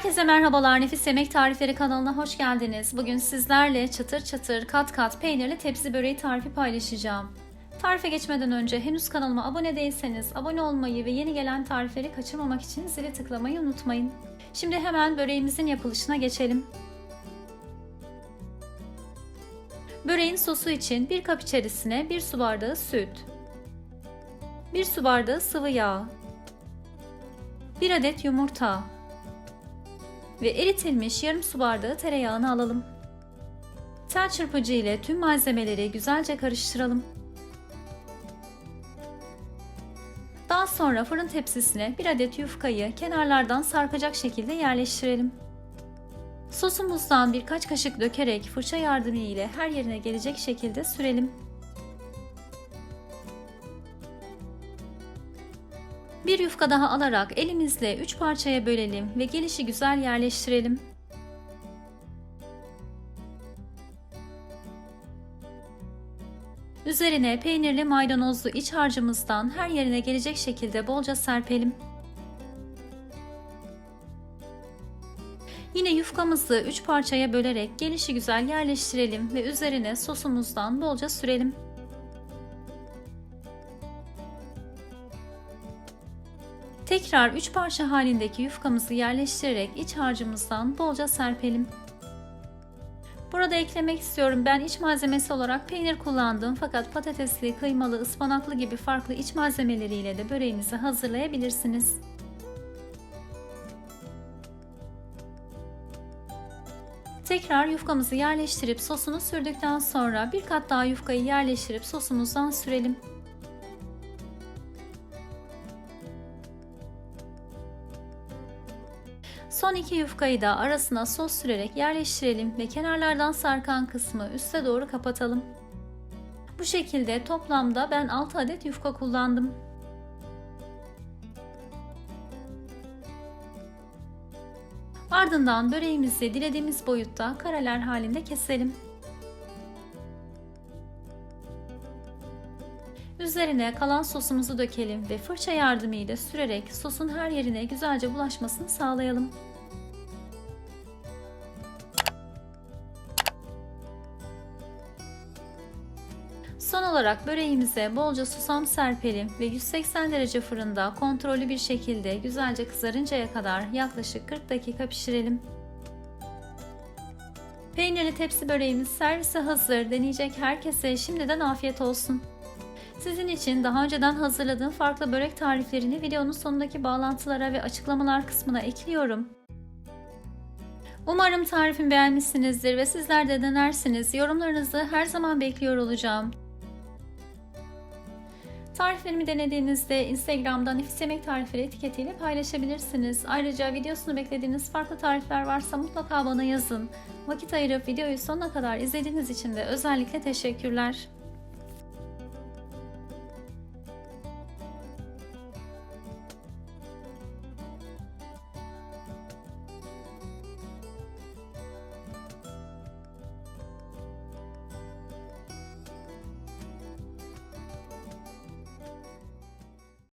Herkese merhabalar. Nefis Yemek Tarifleri kanalına hoş geldiniz. Bugün sizlerle çıtır çıtır kat kat peynirli tepsi böreği tarifi paylaşacağım. Tarife geçmeden önce henüz kanalıma abone değilseniz abone olmayı ve yeni gelen tarifleri kaçırmamak için zili tıklamayı unutmayın. Şimdi hemen böreğimizin yapılışına geçelim. Böreğin sosu için bir kap içerisine 1 su bardağı süt, 1 su bardağı sıvı yağ, 1 adet yumurta, ve eritilmiş yarım su bardağı tereyağını alalım. Tel çırpıcı ile tüm malzemeleri güzelce karıştıralım. Daha sonra fırın tepsisine bir adet yufkayı kenarlardan sarkacak şekilde yerleştirelim. Sosumuzdan birkaç kaşık dökerek fırça yardımı ile her yerine gelecek şekilde sürelim. Bir yufka daha alarak elimizle 3 parçaya bölelim ve gelişi güzel yerleştirelim. Üzerine peynirli maydanozlu iç harcımızdan her yerine gelecek şekilde bolca serpelim. Yine yufkamızı 3 parçaya bölerek gelişi güzel yerleştirelim ve üzerine sosumuzdan bolca sürelim. Tekrar 3 parça halindeki yufkamızı yerleştirerek iç harcımızdan bolca serpelim. Burada eklemek istiyorum ben iç malzemesi olarak peynir kullandım fakat patatesli, kıymalı, ıspanaklı gibi farklı iç malzemeleriyle de böreğinizi hazırlayabilirsiniz. Tekrar yufkamızı yerleştirip sosunu sürdükten sonra bir kat daha yufkayı yerleştirip sosumuzdan sürelim. Son iki yufkayı da arasına sos sürerek yerleştirelim ve kenarlardan sarkan kısmı üste doğru kapatalım. Bu şekilde toplamda ben 6 adet yufka kullandım. Ardından böreğimizi dilediğimiz boyutta kareler halinde keselim. Üzerine kalan sosumuzu dökelim ve fırça yardımıyla sürerek sosun her yerine güzelce bulaşmasını sağlayalım. Son olarak böreğimize bolca susam serpelim ve 180 derece fırında kontrollü bir şekilde güzelce kızarıncaya kadar yaklaşık 40 dakika pişirelim. Peynirli tepsi böreğimiz servise hazır. Deneyecek herkese şimdiden afiyet olsun. Sizin için daha önceden hazırladığım farklı börek tariflerini videonun sonundaki bağlantılara ve açıklamalar kısmına ekliyorum. Umarım tarifimi beğenmişsinizdir ve sizler de denersiniz. Yorumlarınızı her zaman bekliyor olacağım. Tariflerimi denediğinizde Instagram'dan Nefis Yemek Tarifleri etiketiyle paylaşabilirsiniz. Ayrıca videosunu beklediğiniz farklı tarifler varsa mutlaka bana yazın. Vakit ayırıp videoyu sonuna kadar izlediğiniz için de özellikle teşekkürler.